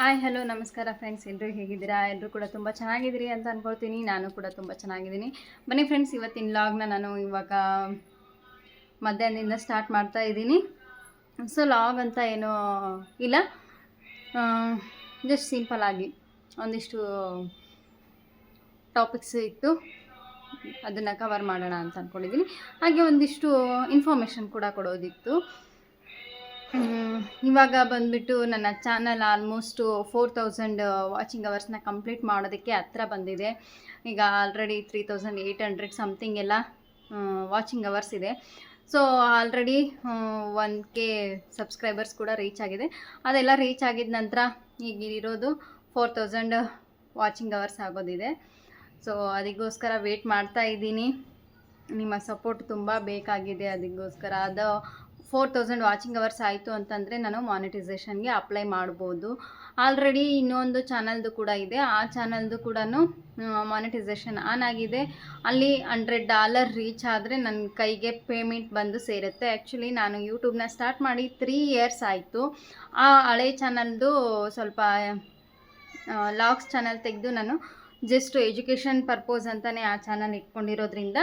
Hi hello ನಮಸ್ಕಾರ friends ಎಲ್ಲರೂ ಹೇಗಿದ್ದೀರಾ? ಎಲ್ಲರೂ ಕೂಡ ತುಂಬ ಚೆನ್ನಾಗಿದ್ದೀರಿ ಅಂತ ಅಂದ್ಕೊಳ್ತೀನಿ ನಾನು ಕೂಡ ತುಂಬ ಚೆನ್ನಾಗಿದ್ದೀನಿ. ಬನ್ನಿ ಫ್ರೆಂಡ್ಸ್ ಇವತ್ತಿನ ಲಾಗ್ನ ನಾನು ಇವಾಗ ಮಧ್ಯಾಹ್ನದಿಂದ ಸ್ಟಾರ್ಟ್ ಮಾಡ್ತಾ ಇದ್ದೀನಿ. ಸೊ ಲಾಗ್ ಅಂತ ಏನೂ ಇಲ್ಲ. ಜಸ್ಟ್ ಸಿಂಪಲ್ ಆಗಿ ಒಂದಿಷ್ಟು ಟಾಪಿಕ್ಸ್ ಇತ್ತು ಅದನ್ನು ಕವರ್ ಮಾಡೋಣ ಅಂತ ಅಂದ್ಕೊಂಡಿದ್ದೀನಿ ಹಾಗೆ ಒಂದಿಷ್ಟು ಇನ್ಫಾರ್ಮೇಷನ್ ಕೂಡ ಕೊಡೋದಿತ್ತು. ಇವಾಗ ಬಂದ್ಬಿಟ್ಟು ನನ್ನ channel almost four thousand watching ಅವರ್ಸ್ನ complete ಮಾಡೋದಕ್ಕೆ ಹತ್ರ ಬಂದಿದೆ. ಈಗ already three thousand eight hundred something ಎಲ್ಲ ವಾಚಿಂಗ್ ಅವರ್ಸ್ ಇದೆ. So already one K subscribers ಕೂಡ ರೀಚ್ ಆಗಿದೆ. ಅದೆಲ್ಲ ರೀಚ್ ಆಗಿದ ನಂತರ ಈಗ ಇರೋದು ಫೋರ್ ತೌಸಂಡ್ ವಾಚಿಂಗ್ ಅವರ್ಸ್ ಆಗೋದಿದೆ. ಸೊ ಅದಕ್ಕೋಸ್ಕರ ವೇಟ್ ಮಾಡ್ತಾ ಇದ್ದೀನಿ. ನಿಮ್ಮ ಸಪೋರ್ಟ್ ತುಂಬ ಬೇಕಾಗಿದೆ ಅದಕ್ಕೋಸ್ಕರ ಅದು ಫೋರ್ ತೌಸಂಡ್ ವಾಚಿಂಗ್ ಅವರ್ಸ್ ಆಯಿತು ಅಂತಂದರೆ ನಾನು ಮಾನಿಟೈಸೇಷನ್ಗೆ ಅಪ್ಲೈ ಮಾಡ್ಬೋದು. ಆಲ್ರೆಡಿ ಇನ್ನೊಂದು ಚಾನಲ್ದು ಕೂಡ ಇದೆ. ಆ ಚಾನಲ್ದು ಕೂಡ ಮಾನಿಟೈಸೇಷನ್ ಆನ್ ಆಗಿದೆ. ಅಲ್ಲಿ ಹಂಡ್ರೆಡ್ ಡಾಲರ್ ರೀಚ್ ಆದರೆ ನನ್ನ ಕೈಗೆ ಪೇಮೆಂಟ್ ಬಂದು ಸೇರುತ್ತೆ. ಆ್ಯಕ್ಚುಲಿ ನಾನು ಯೂಟ್ಯೂಬ್ನ ಸ್ಟಾರ್ಟ್ ಮಾಡಿ ತ್ರೀ ಇಯರ್ಸ್ ಆಯಿತು. ಆ ಹಳೆ ಚಾನಲ್ದು ಸ್ವಲ್ಪ ಲಾಗ್ಸ್ ಚಾನಲ್ ತೆಗೆದು ನಾನು ಜಸ್ಟ್ ಎಜುಕೇಷನ್ ಪರ್ಪೋಸ್ ಅಂತಲೇ ಆ ಚಾನಲ್ ಇಟ್ಕೊಂಡಿರೋದ್ರಿಂದ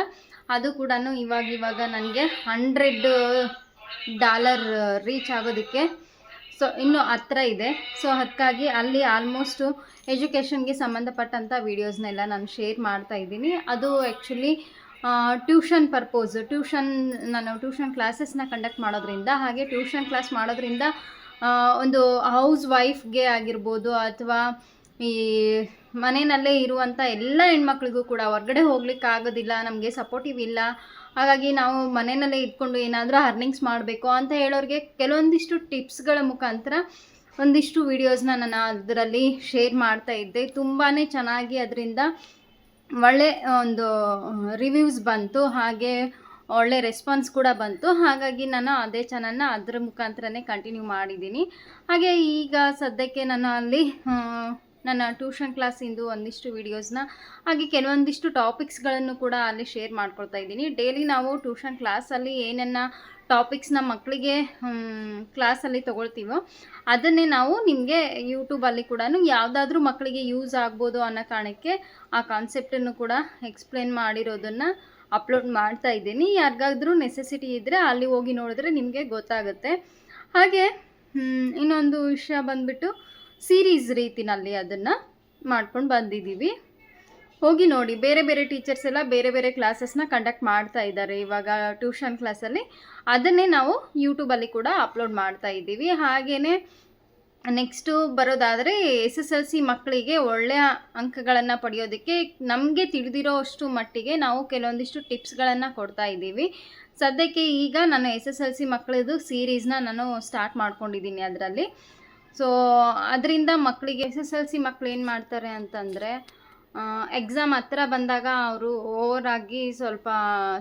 ಅದು ಕೂಡ ಇವಾಗ ಇವಾಗ ನನಗೆ ಹಂಡ್ರೆಡ್ ಡಾಲರ್ ರೀಚ್ ಆಗೋದಕ್ಕೆ. ಸೊ, ಇನ್ನೂ ಹತ್ರ ಇದೆ. ಸೊ ಅದಕ್ಕಾಗಿ ಅಲ್ಲಿ ಆಲ್ಮೋಸ್ಟು ಎಜುಕೇಷನ್ಗೆ ಸಂಬಂಧಪಟ್ಟಂಥ ವೀಡಿಯೋಸ್ನೆಲ್ಲ ನಾನು ಶೇರ್ ಮಾಡ್ತಾ ಇದ್ದೀನಿ. ಅದು ಆ್ಯಕ್ಚುಲಿ ಟ್ಯೂಷನ್ ಪರ್ಪೋಸ್. ಟ್ಯೂಷನ್, ನಾನು ಟ್ಯೂಷನ್ ಕ್ಲಾಸಸ್ನ ಕಂಡಕ್ಟ್ ಮಾಡೋದ್ರಿಂದ, ಹಾಗೆ ಟ್ಯೂಷನ್ ಕ್ಲಾಸ್ ಮಾಡೋದ್ರಿಂದ ಒಂದು ಹೌಸ್ ವೈಫ್ಗೆ ಆಗಿರ್ಬೋದು ಅಥವಾ ಈ ಮನೆಯಲ್ಲೇ ಇರುವಂಥ ಎಲ್ಲ ಹೆಣ್ಮಕ್ಳಿಗೂ ಕೂಡ ಹೊರಗಡೆ ಹೋಗ್ಲಿಕ್ಕೆ ಆಗೋದಿಲ್ಲ ನಮಗೆ ಸಪೋರ್ಟಿವ್ ಇಲ್ಲ ಹಾಗಾಗಿ ನಾವು ಮನೆಯಲ್ಲೇ ಇಟ್ಕೊಂಡು ಏನಾದರೂ ಅರ್ನಿಂಗ್ಸ್ ಮಾಡಬೇಕು ಅಂತ ಹೇಳೋರಿಗೆ ಕೆಲವೊಂದಿಷ್ಟು ಟಿಪ್ಸ್ಗಳ ಮುಖಾಂತರ ಒಂದಿಷ್ಟು ವೀಡಿಯೋಸ್ನ ನಾನು ಅದರಲ್ಲಿ ಶೇರ್ ಮಾಡ್ತಾ ಇದ್ದೆ. ತುಂಬಾ ಚೆನ್ನಾಗಿ ಅದರಿಂದ ಒಳ್ಳೆ ಒಂದು ರಿವ್ಯೂಸ್ ಬಂತು, ಹಾಗೆ ಒಳ್ಳೆ ರೆಸ್ಪಾನ್ಸ್ ಕೂಡ ಬಂತು. ಹಾಗಾಗಿ ನಾನು ಅದೇ ಚಾನಲ್ನ ಅದರ ಮುಖಾಂತರನೇ ಕಂಟಿನ್ಯೂ ಮಾಡಿದ್ದೀನಿ. ಹಾಗೆ ಈಗ ಸದ್ಯಕ್ಕೆ ನಾನು ಅಲ್ಲಿ ನನ್ನ ಟ್ಯೂಷನ್ ಕ್ಲಾಸಿಂದು ಒಂದಿಷ್ಟು ವೀಡಿಯೋಸ್ನ ಹಾಗೆ ಕೆಲವೊಂದಿಷ್ಟು ಟಾಪಿಕ್ಸ್ಗಳನ್ನು ಕೂಡ ಅಲ್ಲಿ ಶೇರ್ ಮಾಡ್ಕೊಳ್ತಾ ಇದ್ದೀನಿ. ಡೈಲಿ ನಾವು ಟ್ಯೂಷನ್ ಕ್ಲಾಸಲ್ಲಿ ಏನನ್ನ ಟಾಪಿಕ್ಸ್ನ ಮಕ್ಕಳಿಗೆ ಕ್ಲಾಸಲ್ಲಿ ತೊಗೊಳ್ತೀವೋ, ಅದನ್ನೇ ನಾವು ನಿಮಗೆ ಯೂಟ್ಯೂಬಲ್ಲಿ ಕೂಡ ಯಾವುದಾದ್ರೂ ಮಕ್ಕಳಿಗೆ ಯೂಸ್ ಆಗ್ಬೋದು ಅನ್ನೋ ಕಾರಣಕ್ಕೆ ಆ ಕಾನ್ಸೆಪ್ಟನ್ನು ಕೂಡ ಎಕ್ಸ್ಪ್ಲೇನ್ ಮಾಡಿರೋದನ್ನು ಅಪ್ಲೋಡ್ ಮಾಡ್ತಾ ಇದ್ದೀನಿ. ಯಾರಿಗಾದ್ರೂ ನೆಸೆಸಿಟಿ ಇದ್ದರೆ ಅಲ್ಲಿ ಹೋಗಿ ನೋಡಿದ್ರೆ ನಿಮಗೆ ಗೊತ್ತಾಗುತ್ತೆ. ಹಾಗೆ ಇನ್ನೊಂದು ವಿಷಯ ಬಂದ್ಬಿಟ್ಟು ಸೀರೀಸ್ ರೀತಿನಲ್ಲಿ ಅದನ್ನು ಮಾಡ್ಕೊಂಡು ಬಂದಿದ್ದೀವಿ. ಹೋಗಿ ನೋಡಿ, ಬೇರೆ ಬೇರೆ ಟೀಚರ್ಸ್ ಎಲ್ಲ ಬೇರೆ ಬೇರೆ ಕ್ಲಾಸಸ್ನ ಕಂಡಕ್ಟ್ ಮಾಡ್ತಾ ಇದ್ದಾರೆ. ಇವಾಗ ಟ್ಯೂಷನ್ ಕ್ಲಾಸಲ್ಲಿ ಅದನ್ನೇ ನಾವು ಯೂಟ್ಯೂಬಲ್ಲಿ ಕೂಡ ಅಪ್ಲೋಡ್ ಮಾಡ್ತಾ ಇದ್ದೀವಿ. ಹಾಗೆಯೇ ನೆಕ್ಸ್ಟು ಬರೋದಾದರೆ ಎಸ್ ಎಸ್ ಎಲ್ ಸಿ ಮಕ್ಕಳಿಗೆ ಒಳ್ಳೆಯ ಅಂಕಗಳನ್ನು ಪಡೆಯೋದಕ್ಕೆ ನಮಗೆ ತಿಳಿದಿರೋ ಅಷ್ಟು ಮಟ್ಟಿಗೆ ನಾವು ಕೆಲವೊಂದಿಷ್ಟು ಟಿಪ್ಸ್ಗಳನ್ನು ಕೊಡ್ತಾ ಇದ್ದೀವಿ. ಸದ್ಯಕ್ಕೆ ಈಗ ನಾನು ಎಸ್ ಎಸ್ ಎಲ್ ಸಿ ಮಕ್ಕಳದು ಸೀರೀಸ್ನ ನಾನು ಸ್ಟಾರ್ಟ್ ಮಾಡ್ಕೊಂಡಿದ್ದೀನಿ ಅದರಲ್ಲಿ. ಸೊ ಅದರಿಂದ ಮಕ್ಕಳಿಗೆ ಎಸ್ ಎಸ್ ಎಲ್ ಸಿ ಮಕ್ಕಳು ಏನು ಮಾಡ್ತಾರೆ ಅಂತಂದರೆ ಎಕ್ಸಾಮ್ ಹತ್ರ ಬಂದಾಗ ಅವರು ಓವರ್ ಆಗಿ ಸ್ವಲ್ಪ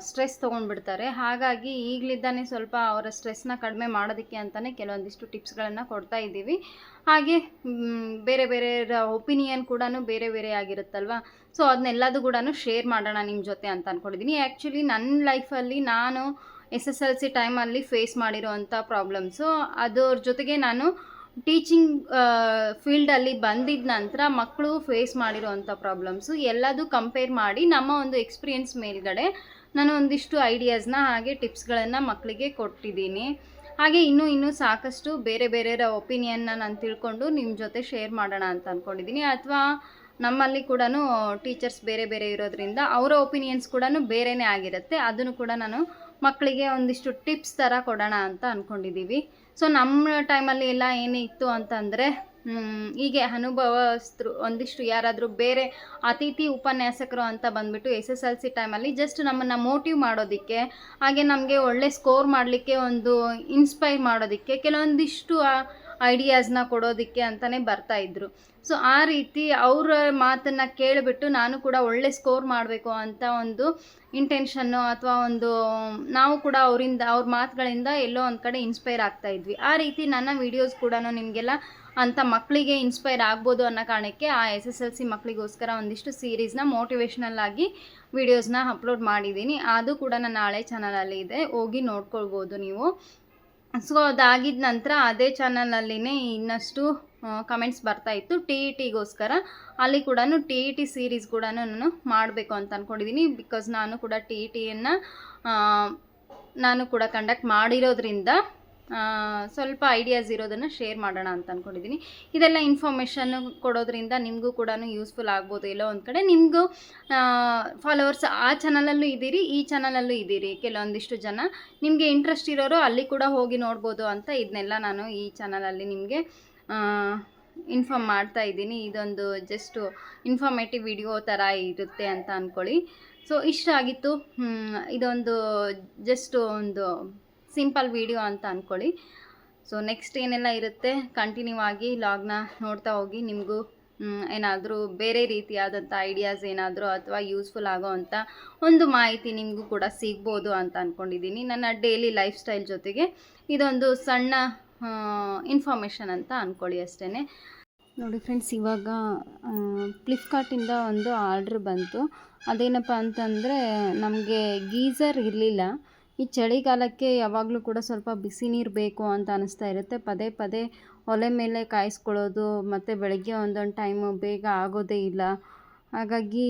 ಸ್ಟ್ರೆಸ್ ತೊಗೊಂಡ್ಬಿಡ್ತಾರೆ. ಹಾಗಾಗಿ ಈಗಲಿದ್ದಾನೆ ಸ್ವಲ್ಪ ಅವರ ಸ್ಟ್ರೆಸ್ನ ಕಡಿಮೆ ಮಾಡೋದಕ್ಕೆ ಅಂತಲೇ ಕೆಲವೊಂದಿಷ್ಟು ಟಿಪ್ಸ್ಗಳನ್ನು ಕೊಡ್ತಾ ಇದ್ದೀವಿ. ಹಾಗೆ ಬೇರೆ ಬೇರೆ ಒಪಿನಿಯನ್ ಕೂಡ ಬೇರೆ ಬೇರೆ ಆಗಿರುತ್ತಲ್ವ? ಸೊ ಅದನ್ನೆಲ್ಲದು ಕೂಡ ಶೇರ್ ಮಾಡೋಣ ನಿಮ್ಮ ಜೊತೆ ಅಂತ ಅಂದ್ಕೊಂಡಿದ್ದೀನಿ ಆ್ಯಕ್ಚುಲಿ ನನ್ನ ಲೈಫಲ್ಲಿ ನಾನು ಎಸ್ ಎಸ್ ಎಲ್ ಸಿ ಟೈಮಲ್ಲಿ ಫೇಸ್ ಮಾಡಿರೋವಂಥ ಪ್ರಾಬ್ಲಮ್ಸು ಅದರ ಜೊತೆಗೆ ನಾನು ಟೀಚಿಂಗ್ ಫೀಲ್ಡಲ್ಲಿ ಬಂದಿದ್ದ ನಂತರ ಮಕ್ಕಳು ಫೇಸ್ ಮಾಡಿರೋವಂಥ ಪ್ರಾಬ್ಲಮ್ಸು ಎಲ್ಲದೂ ಕಂಪೇರ್ ಮಾಡಿ ನಮ್ಮ ಒಂದು ಎಕ್ಸ್ಪೀರಿಯನ್ಸ್ ಮೇಲ್ಗಡೆ ನಾನು ಒಂದಿಷ್ಟು ಐಡಿಯಾಸ್ನ ಹಾಗೆ ಟಿಪ್ಸ್ಗಳನ್ನು ಮಕ್ಕಳಿಗೆ ಕೊಟ್ಟಿದ್ದೀನಿ. ಹಾಗೆ ಇನ್ನೂ ಇನ್ನೂ ಸಾಕಷ್ಟು ಬೇರೆ ಬೇರೆಯವರ ಒಪಿನಿಯನ್ನ ನಾನು ತಿಳ್ಕೊಂಡು ನಿಮ್ಮ ಜೊತೆ ಶೇರ್ ಮಾಡೋಣ ಅಂತ ಅಂದ್ಕೊಂಡಿದ್ದೀನಿ ಅಥವಾ ನಮ್ಮಲ್ಲಿ ಕೂಡ ಟೀಚರ್ಸ್ ಬೇರೆ ಬೇರೆ ಇರೋದ್ರಿಂದ ಅವರ ಒಪಿನಿಯನ್ಸ್ ಕೂಡ ಬೇರೆಯೇ ಆಗಿರುತ್ತೆ. ಅದನ್ನು ಕೂಡ ನಾನು ಮಕ್ಕಳಿಗೆ ಒಂದಿಷ್ಟು ಟಿಪ್ಸ್ ಥರ ಕೊಡೋಣ ಅಂತ ಅಂದ್ಕೊಂಡಿದ್ದೀವಿ ಸೊ ನಮ್ಮ ಟೈಮಲ್ಲಿ ಎಲ್ಲ ಏನಿತ್ತು ಅಂತಂದರೆ ಹೀಗೆ ಅನುಭವಸ್ಥರು, ಒಂದಿಷ್ಟು ಯಾರಾದರೂ ಬೇರೆ ಅತಿಥಿ ಉಪನ್ಯಾಸಕರು ಅಂತ ಬಂದ್ಬಿಟ್ಟು ಎಸ್ ಎಸ್ ಎಲ್ ಸಿ ಟೈಮಲ್ಲಿ ಜಸ್ಟ್ ನಮ್ಮನ್ನು ಮೋಟಿವ್ ಮಾಡೋದಕ್ಕೆ, ಹಾಗೆ ನಮಗೆ ಒಳ್ಳೆ ಸ್ಕೋರ್ ಮಾಡಲಿಕ್ಕೆ ಒಂದು ಇನ್ಸ್ಪೈರ್ ಮಾಡೋದಕ್ಕೆ, ಕೆಲವೊಂದಿಷ್ಟು ಐಡಿಯಾಸ್ನ ಕೊಡೋದಕ್ಕೆ ಅಂತಲೇ ಬರ್ತಾ ಇದ್ರು. ಸೊ ಆ ರೀತಿ ಅವರ ಮಾತನ್ನು ಕೇಳಿಬಿಟ್ಟು ನಾನು ಕೂಡ ಒಳ್ಳೆ ಸ್ಕೋರ್ ಮಾಡಬೇಕು ಅಂತ ಒಂದು ಇಂಟೆನ್ಷನ್ನು ಅಥವಾ ಒಂದು, ನಾವು ಕೂಡ ಅವರಿಂದ, ಅವ್ರ ಮಾತುಗಳಿಂದ ಎಲ್ಲೋ ಒಂದು ಕಡೆ ಇನ್ಸ್ಪೈರ್ ಆಗ್ತಾ ಇದ್ವಿ. ಆ ರೀತಿ ನನ್ನ ವೀಡಿಯೋಸ್ ಕೂಡ ನಿಮಗೆಲ್ಲ ಅಂಥ ಮಕ್ಕಳಿಗೆ ಇನ್ಸ್ಪೈರ್ ಆಗ್ಬೋದು ಅನ್ನೋ ಕಾರಣಕ್ಕೆ ಆ ಎಸ್ ಎಸ್ ಎಲ್ ಸಿ ಮಕ್ಕಳಿಗೋಸ್ಕರ ಒಂದಿಷ್ಟು ಸೀರೀಸ್ನ ಮೋಟಿವೇಶ್ನಲ್ ಆಗಿ ವೀಡಿಯೋಸ್ನ ಅಪ್ಲೋಡ್ ಮಾಡಿದ್ದೀನಿ. ಅದು ಕೂಡ ನನ್ನ ಹಳೆ ಚಾನಲಲ್ಲಿ ಇದೆ. ಹೋಗಿ ನೋಡ್ಕೊಳ್ಬೋದು ನೀವು. ಸೊ ಅದಾಗಿದ ನಂತರ ಅದೇ ಚಾನಲಲ್ಲಿನೇ ಇನ್ನಷ್ಟು ಕಮೆಂಟ್ಸ್ ಬರ್ತಾ ಇತ್ತು. ಟಿ ಇ ಟಿಗೋಸ್ಕರ ಅಲ್ಲಿ ಕೂಡ ಟಿ ಇ ಟಿ ಸೀರೀಸ್ ಕೂಡ ನಾನು ಮಾಡಬೇಕು ಅಂತ ಅಂದ್ಕೊಂಡಿದ್ದೀನಿ ಬಿಕಾಸ್ ನಾನು ಕೂಡ ಟಿ ಇ ಟಿಯನ್ನು ನಾನು ಕೂಡ ಕಂಡಕ್ಟ್ ಮಾಡಿರೋದ್ರಿಂದ ಸ್ವಲ್ಪ ಐಡಿಯಾಸ್ ಇರೋದನ್ನು ಶೇರ್ ಮಾಡೋಣ ಅಂತ ಅಂದ್ಕೊಂಡಿದ್ದೀನಿ ಇದೆಲ್ಲ ಇನ್ಫಾರ್ಮೇಷನ್ ಕೊಡೋದ್ರಿಂದ ನಿಮಗೂ ಕೂಡ ಯೂಸ್ಫುಲ್ ಆಗ್ಬೋದು ಇಲ್ಲೋ ಒಂದು ಕಡೆ. ನಿಮಗೂ ಫಾಲೋವರ್ಸ್ ಆ ಚಾನಲಲ್ಲೂ ಇದ್ದೀರಿ, ಈ ಚಾನಲಲ್ಲೂ ಇದ್ದೀರಿ ಕೆಲವೊಂದಿಷ್ಟು ಜನ. ನಿಮಗೆ ಇಂಟ್ರೆಸ್ಟ್ ಇರೋರು ಅಲ್ಲಿ ಕೂಡ ಹೋಗಿ ನೋಡ್ಬೋದು ಅಂತ ಇದನ್ನೆಲ್ಲ ನಾನು ಈ ಚಾನಲಲ್ಲಿ ನಿಮಗೆ ಇನ್ಫಾರ್ಮ್ ಮಾಡ್ತಾ ಇದ್ದೀನಿ. ಇದೊಂದು ಜಸ್ಟು ಇನ್ಫಾರ್ಮೇಟಿವ್ ವಿಡಿಯೋ ಥರ ಇರುತ್ತೆ ಅಂತ ಅಂದ್ಕೊಳ್ಳಿ ಸೊ ಇಷ್ಟ ಆಗಿತ್ತು. ಇದೊಂದು ಜಸ್ಟ್ ಒಂದು ಸಿಂಪಲ್ ವಿಡಿಯೋ ಅಂತ ಅಂದ್ಕೊಳ್ಳಿ ಸೊ ನೆಕ್ಸ್ಟ್ ಏನೆಲ್ಲ ಇರುತ್ತೆ? ಕಂಟಿನ್ಯೂ ಆಗಿ ಲಾಗ್ನ ನೋಡ್ತಾ ಹೋಗಿ. ನಿಮಗೂ ಏನಾದರೂ ಬೇರೆ ರೀತಿಯಾದಂಥ ಐಡಿಯಾಸ್ ಏನಾದರೂ ಅಥವಾ ಯೂಸ್ಫುಲ್ ಆಗೋ ಅಂಥ ಒಂದು ಮಾಹಿತಿ ನಿಮಗೂ ಕೂಡ ಸಿಗ್ಬೋದು ಅಂತ ಅಂದ್ಕೊಂಡಿದ್ದೀನಿ ನನ್ನ ಡೈಲಿ ಲೈಫ್ ಸ್ಟೈಲ್ ಜೊತೆಗೆ ಇದೊಂದು ಸಣ್ಣ ಇನ್ಫಾರ್ಮೇಷನ್ ಅಂತ ಅಂದ್ಕೊಳ್ಳಿ ಅಷ್ಟೇ ನೋಡಿ ಫ್ರೆಂಡ್ಸ್ ಇವಾಗ ಫ್ಲಿಪ್ಕಾರ್ಟಿಂದ ಒಂದು ಆರ್ಡ್ರ್ ಬಂತು. ಅದೇನಪ್ಪ ಅಂತಂದರೆ, ನಮಗೆ ಗೀಝರ್ ಇರಲಿಲ್ಲ. ಈ ಚಳಿಗಾಲಕ್ಕೆ ಯಾವಾಗಲೂ ಕೂಡ ಸ್ವಲ್ಪ ಬಿಸಿ ನೀರು ಬೇಕು ಅಂತ ಅನಿಸ್ತಾ ಇರುತ್ತೆ. ಪದೇ ಪದೇ ಒಲೆ ಮೇಲೆ ಕಾಯಿಸ್ಕೊಳ್ಳೋದು ಮತ್ತು ಬೆಳಗ್ಗೆ ಒಂದೊಂದು ಟೈಮು ಬೇಗ ಆಗೋದೇ ಇಲ್ಲ. ಹಾಗಾಗಿ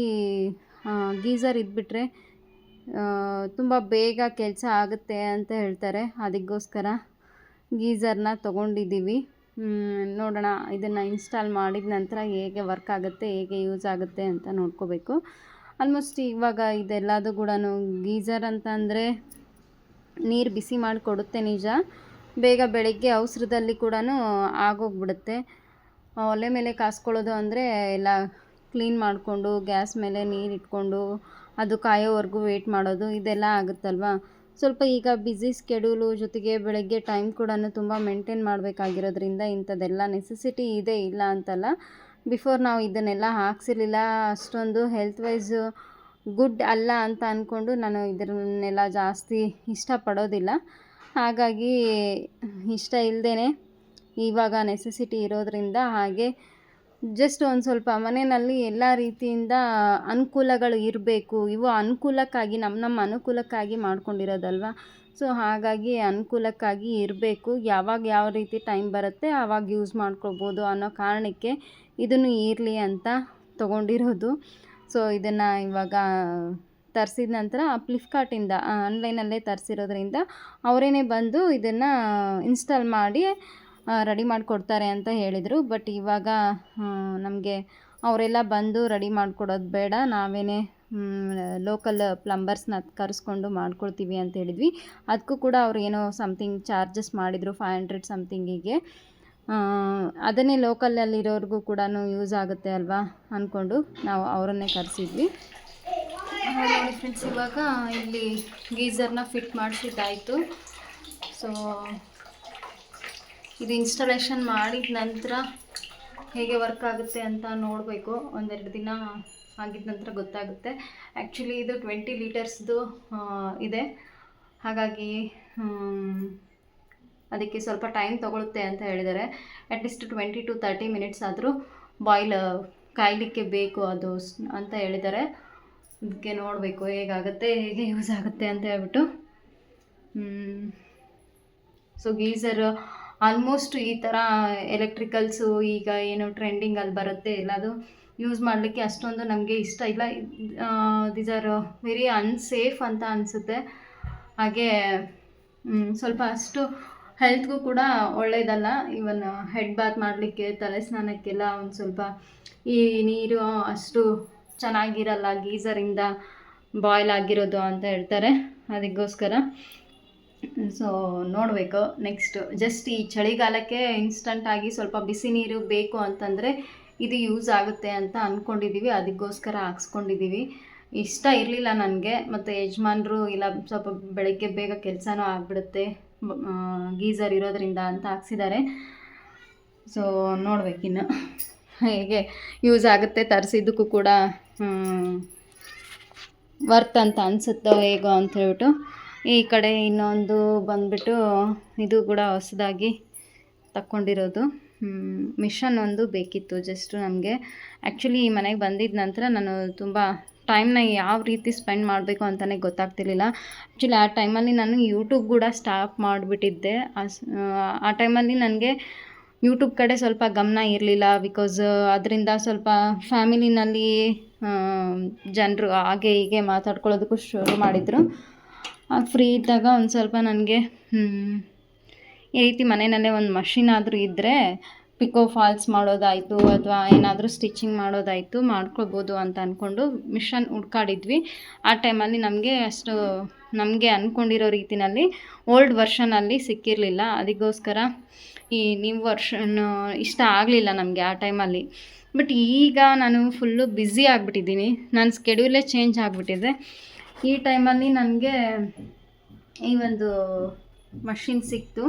ಗೀಝರ್ ಇದ್ಬಿಟ್ರೆ ತುಂಬ ಬೇಗ ಕೆಲಸ ಆಗುತ್ತೆ ಅಂತ ಹೇಳ್ತಾರೆ. ಅದಕ್ಕೋಸ್ಕರ ಗೀಝರ್ನ ತೊಗೊಂಡಿದ್ದೀವಿ. ನೋಡೋಣ, ಇದನ್ನು ಇನ್ಸ್ಟಾಲ್ ಮಾಡಿದ ನಂತರ ಹೇಗೆ ವರ್ಕ್ ಆಗುತ್ತೆ, ಹೇಗೆ ಯೂಸ್ ಆಗುತ್ತೆ ಅಂತ ನೋಡ್ಕೋಬೇಕು. ಆಲ್ಮೋಸ್ಟ್ ಇವಾಗ ಇದೆಲ್ಲದೂ ಕೂಡ ಗೀಝರ್ ಅಂತ ಅಂದರೆ ನೀರು ಬಿಸಿ ಮಾಡಿಕೊಡುತ್ತೆ ನಿಜ. ಬೇಗ ಬೆಳಗ್ಗೆ ಅವಸರದಲ್ಲಿ ಕೂಡ ಆಗೋಗ್ಬಿಡುತ್ತೆ. ಒಲೆ ಮೇಲೆ ಕಾಸ್ಕೊಳ್ಳೋದು ಅಂದರೆ ಎಲ್ಲ ಕ್ಲೀನ್ ಮಾಡಿಕೊಂಡು, ಗ್ಯಾಸ್ ಮೇಲೆ ನೀರು ಇಟ್ಕೊಂಡು, ಅದು ಕಾಯೋವರೆಗೂ ವೆಯ್ಟ್ ಮಾಡೋದು, ಇದೆಲ್ಲ ಆಗುತ್ತಲ್ವಾ? ಸ್ವಲ್ಪ ಈಗ ಬ್ಯುಸಿ ಸ್ಕೆಡ್ಯೂಲು ಜೊತೆಗೆ ಬೆಳಗ್ಗೆ ಟೈಮ್ ಕೂಡ ತುಂಬ ಮೇಂಟೈನ್ ಮಾಡಬೇಕಾಗಿರೋದ್ರಿಂದ ಇಂಥದ್ದೆಲ್ಲ ನೆಸೆಸಿಟಿ ಇದೆ ಇಲ್ಲ ಅಂತಲ್ಲ. ಬಿಫೋರ್ ನಾವು ಇದನ್ನೆಲ್ಲ ಹಾಕ್ಸಿರಲಿಲ್ಲ, ಅಷ್ಟೊಂದು ಹೆಲ್ತ್ ವೈಸ್ ಗುಡ್ ಅಲ್ಲ ಅಂತ ಅಂದ್ಕೊಂಡು ನಾನು ಇದನ್ನೆಲ್ಲ ಜಾಸ್ತಿ ಇಷ್ಟಪಡೋದಿಲ್ಲ. ಹಾಗಾಗಿ ಇಷ್ಟ ಇಲ್ಲದೇ ಇವಾಗ ನೆಸೆಸಿಟಿ ಇರೋದರಿಂದ ಹಾಗೆ ಜಸ್ಟ್ ಒಂದು ಸ್ವಲ್ಪ ಮನೆಯಲ್ಲಿ ಎಲ್ಲ ರೀತಿಯಿಂದ ಅನುಕೂಲಗಳು ಇರಬೇಕು. ಇವು ಅನುಕೂಲಕ್ಕಾಗಿ ನಮ್ಮ ನಮ್ಮ ಅನುಕೂಲಕ್ಕಾಗಿ ಮಾಡ್ಕೊಂಡಿರೋದಲ್ವ? ಸೊ ಹಾಗಾಗಿ ಅನುಕೂಲಕ್ಕಾಗಿ ಇರಬೇಕು. ಯಾವಾಗ ಯಾವ ರೀತಿ ಟೈಮ್ ಬರುತ್ತೆ ಆವಾಗ ಯೂಸ್ ಮಾಡ್ಕೊಳ್ಬೋದು ಅನ್ನೋ ಕಾರಣಕ್ಕೆ ಇದನ್ನು ಇರಲಿ ಅಂತ ತೊಗೊಂಡಿರೋದು. ಸೊ ಇದನ್ನು ಇವಾಗ ತರಿಸಿದ ನಂತರ ಫ್ಲಿಪ್ಕಾರ್ಟಿಂದ ಆನ್ಲೈನಲ್ಲೇ ತರಿಸಿರೋದ್ರಿಂದ ಅವರೇನೆ ಬಂದು ಇದನ್ನು ಇನ್ಸ್ಟಾಲ್ ಮಾಡಿ ರೆಡಿ ಮಾಡಿಕೊಡ್ತಾರೆ ಅಂತ ಹೇಳಿದರು. ಬಟ್ ಇವಾಗ ನಮಗೆ ಅವರೆಲ್ಲ ಬಂದು ರೆಡಿ ಮಾಡಿಕೊಡೋದು ಬೇಡ. ನಾವೇ ಲೋಕಲ್ ಪ್ಲಂಬರ್ಸ್ನ ಕರೆಸ್ಕೊಂಡು ಮಾಡ್ಕೊಳ್ತೀವಿ ಅಂತ ಹೇಳಿದ್ವಿ. ಅದಕ್ಕೂ ಕೂಡ ಅವ್ರು ಏನೋ ಸಮಥಿಂಗ್ ಚಾರ್ಜಸ್ ಮಾಡಿದರು ಫೈವ್ ಹಂಡ್ರೆಡ್ ಸಮಥಿಂಗಿಗೆ ಅದನ್ನೇ ಲೋಕಲಲ್ಲಿರೋರಿಗೂ ಕೂಡ ಯೂಸ್ ಆಗುತ್ತೆ ಅಲ್ವಾ ಅಂದ್ಕೊಂಡು ನಾವು ಅವರನ್ನೇ ಕರೆಸಿದ್ವಿ. ನೋಡಿ ಫ್ರೆಂಡ್ಸ್ ಇವಾಗ ಇಲ್ಲಿ ಗೀಝರ್ನ ಫಿಟ್ ಮಾಡಿಸಿದ್ದಾಯಿತು. ಸೊ ಇದು ಇನ್ಸ್ಟಾಲೇಷನ್ ಮಾಡಿದ ನಂತರ ಹೇಗೆ ವರ್ಕ್ ಆಗುತ್ತೆ ಅಂತ ನೋಡಬೇಕು. ಒಂದೆರಡು ದಿನ ಆಗಿದ ನಂತರ ಗೊತ್ತಾಗುತ್ತೆ. ಆ್ಯಕ್ಚುಲಿ ಇದು ಟ್ವೆಂಟಿ ಲೀಟರ್ಸ್ದು ಇದೆ. ಹಾಗಾಗಿ ಅದಕ್ಕೆ ಸ್ವಲ್ಪ ಟೈಮ್ ತೊಗೊಳುತ್ತೆ ಅಂತ ಹೇಳಿದ್ದಾರೆ at least twenty to thirty minutes ಆದರೂ ಬಾಯ್ಲ್ ಕಾಯಲಿಕ್ಕೆ ಬೇಕು ಅದು ಅಂತ ಹೇಳಿದ್ದಾರೆ ಅದಕ್ಕೆ ನೋಡಬೇಕು ಹೇಗಾಗುತ್ತೆ, ಹೇಗೆ ಯೂಸ್ ಆಗುತ್ತೆ ಅಂತ ಹೇಳ್ಬಿಟ್ಟು. ಸೊ ಗೀಸರ್ ಆಲ್ಮೋಸ್ಟ್ ಈ ಥರ ಎಲೆಕ್ಟ್ರಿಕಲ್ಸು ಈಗ ಏನು ಟ್ರೆಂಡಿಂಗಲ್ಲಿ ಬರುತ್ತೆ ಎಲ್ಲದು ಯೂಸ್ ಮಾಡಲಿಕ್ಕೆ ಅಷ್ಟೊಂದು ನಮಗೆ ಇಷ್ಟ ಇಲ್ಲ. ದೀಸ್ ಆರ್ ವೆರಿ ಅನ್ಸೇಫ್ ಅಂತ ಅನಿಸುತ್ತೆ. ಹಾಗೆ ಸ್ವಲ್ಪ ಅಷ್ಟು ಹೆಲ್ತ್ಗೂ ಕೂಡ ಒಳ್ಳೆಯದಲ್ಲ ಇವನ್ ಹೆಡ್ ಬಾತ್ ಮಾಡಲಿಕ್ಕೆ, ತಲೆ ಸ್ನಾನಕ್ಕೆಲ್ಲ ಒಂದು ಸ್ವಲ್ಪ ಈ ನೀರು ಅಷ್ಟು ಚೆನ್ನಾಗಿರಲ್ಲ, ಗೀಸರಿಂದ ಬಾಯ್ಲ್ ಆಗಿರೋದು ಅಂತ ಹೇಳ್ತಾರೆ. ಅದಕ್ಕೋಸ್ಕರ. ಸೊ ನೋಡಬೇಕು. ನೆಕ್ಸ್ಟ್ ಜಸ್ಟ್ ಈ ಚಳಿಗಾಲಕ್ಕೆ ಇನ್ಸ್ಟಂಟ್ ಆಗಿ ಸ್ವಲ್ಪ ಬಿಸಿ ನೀರು ಬೇಕು ಅಂತಂದರೆ ಇದು ಯೂಸ್ ಆಗುತ್ತೆ ಅಂತ ಅಂದ್ಕೊಂಡಿದ್ದೀವಿ ಅದಕ್ಕೋಸ್ಕರ ಹಾಕ್ಸ್ಕೊಂಡಿದ್ದೀವಿ ಇಷ್ಟ ಇರಲಿಲ್ಲ ನನಗೆ. ಮತ್ತು ಯಜಮಾನ್ರು ಇಲ್ಲ, ಸ್ವಲ್ಪ ಬೆಳಗ್ಗೆ ಬೇಗ ಕೆಲಸನೂ ಆಗಿಬಿಡುತ್ತೆ. ಗೀಝರ್ ಇರೋದ್ರಿಂದ ಅಂತ ಹಾಕ್ಸಿದ್ದಾರೆ. ಸೊ ನೋಡ್ಬೇಕಿನ್ನು ಹೇಗೆ ಯೂಸ್ ಆಗುತ್ತೆ, ತರಿಸಿದ್ದಕ್ಕೂ ಕೂಡ ವರ್ತ್ ಅಂತ ಅನಿಸುತ್ತೋ ಹೇಗೋ ಅಂತ ಹೇಳ್ಬಿಟ್ಟು ಈ ಕಡೆ ಇನ್ನೊಂದು ಬಂದ್ಬಿಟ್ಟು ಇದು ಕೂಡ ಹೊಸದಾಗಿ ತಕ್ಕೊಂಡಿರೋದು. ಮಿಷನ್ ಒಂದು ಬೇಕಿತ್ತು ಜಸ್ಟು ನಮಗೆ. ಆ್ಯಕ್ಚುಲಿ ಈ ಮನೆಗೆ ಬಂದಿದ್ದ ನಂತರ ನಾನು ತುಂಬ ಟೈಮ್ನ ಯಾವ ರೀತಿ ಸ್ಪೆಂಡ್ ಮಾಡಬೇಕು ಅಂತಲೇ ಗೊತ್ತಾಗ್ತಿರ್ಲಿಲ್ಲ. ಆ್ಯಕ್ಚುಲಿ ಆ ಟೈಮಲ್ಲಿ ನಾನು ಯೂಟ್ಯೂಬ್ ಕೂಡ ಸ್ಟಾಪ್ ಮಾಡಿಬಿಟ್ಟಿದ್ದೆ. ಆ ಟೈಮಲ್ಲಿ ನನಗೆ ಯೂಟ್ಯೂಬ್ ಕಡೆ ಸ್ವಲ್ಪ ಗಮನ ಇರಲಿಲ್ಲ ಬಿಕಾಸ್ ಅದರಿಂದ ಸ್ವಲ್ಪ ಫ್ಯಾಮಿಲಿನಲ್ಲಿ ಜನರು ಹಾಗೆ ಹೀಗೆ ಮಾತಾಡ್ಕೊಳ್ಳೋದಕ್ಕೂ ಶುರು ಮಾಡಿದರು. ಫ್ರೀ ಇದ್ದಾಗ ಒಂದು ಸ್ವಲ್ಪ ನನಗೆ ಈ ರೀತಿ ಮನೆಯಲ್ಲೇ ಒಂದು ಮಷಿನ್ ಆದರೂ ಇದ್ದರೆ ಪಿಕೋ ಫಾಲ್ಸ್ ಮಾಡೋದಾಯಿತು ಅಥವಾ ಏನಾದರೂ ಸ್ಟಿಚಿಂಗ್ ಮಾಡೋದಾಯಿತು ಮಾಡ್ಕೊಳ್ಬೋದು ಅಂತ ಅಂದ್ಕೊಂಡು ಮಿಷನ್ ಹುಡ್ಕಾಡಿದ್ವಿ. ಆ ಟೈಮಲ್ಲಿ ನಮಗೆ ಅಷ್ಟು, ನಮಗೆ ಅಂದ್ಕೊಂಡಿರೋ ರೀತಿಯಲ್ಲಿ ಓಲ್ಡ್ ವರ್ಷನಲ್ಲಿ ಸಿಕ್ಕಿರಲಿಲ್ಲ. ಅದಕ್ಕೋಸ್ಕರ ಈ ನ್ಯೂ ವರ್ಷನ್ ಇಷ್ಟ ಆಗಲಿಲ್ಲ ನಮಗೆ ಆ ಟೈಮಲ್ಲಿ ಬಟ್ ಈಗ ನಾನು ಫುಲ್ಲು ಬ್ಯುಸಿ ಆಗಿಬಿಟ್ಟಿದ್ದೀನಿ. ನನ್ನ ಸ್ಕೆಡ್ಯೂಲೇ ಚೇಂಜ್ ಆಗಿಬಿಟ್ಟಿದೆ. ಈ ಟೈಮಲ್ಲಿ ನನಗೆ ಈ ಒಂದು ಮಷಿನ್ ಸಿಕ್ತು.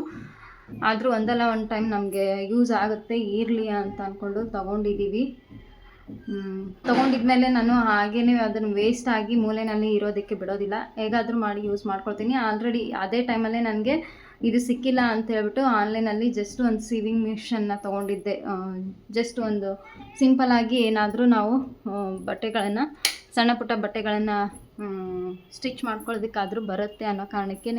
ಆದರೂ ಒಂದಲ್ಲ ಒಂದು ಟೈಮ್ ನಮಗೆ ಯೂಸ್ ಆಗುತ್ತೆ, ಇರಲಿ ಅಂತ ಅಂದ್ಕೊಂಡು ತೊಗೊಂಡಿದ್ದೀವಿ ತೊಗೊಂಡಿದ್ಮೇಲೆ ನಾನು ಹಾಗೇ ಅದನ್ನು ವೇಸ್ಟ್ ಆಗಿ ಮೂಲೆಯಲ್ಲಿ ಇರೋದಕ್ಕೆ ಬಿಡೋದಿಲ್ಲ. ಹೇಗಾದರೂ ಮಾಡಿ ಯೂಸ್ ಮಾಡ್ಕೊಳ್ತೀನಿ. ಆಲ್ರೆಡಿ ಅದೇ ಟೈಮಲ್ಲೇ ನನಗೆ ಇದು ಸಿಕ್ಕಿಲ್ಲ ಅಂತ ಹೇಳ್ಬಿಟ್ಟು ಆನ್ಲೈನಲ್ಲಿ ಜಸ್ಟ್ ಒಂದು ಸೀವಿಂಗ್ ಮಿಷನ್ನ ತೊಗೊಂಡಿದ್ದೆ. ಜಸ್ಟ್ ಒಂದು ಸಿಂಪಲಾಗಿ ಏನಾದರೂ ನಾವು ಬಟ್ಟೆಗಳನ್ನು, ಸಣ್ಣ ಪುಟ್ಟ ಬಟ್ಟೆಗಳನ್ನು ಸ್ಟಿಚ್ ಮಾಡ್ಕೊಳ್ಳೋದಕ್ಕಾದರೂ ಬರುತ್ತೆ ಅನ್ನೋ ಕಾರಣಕ್ಕೇ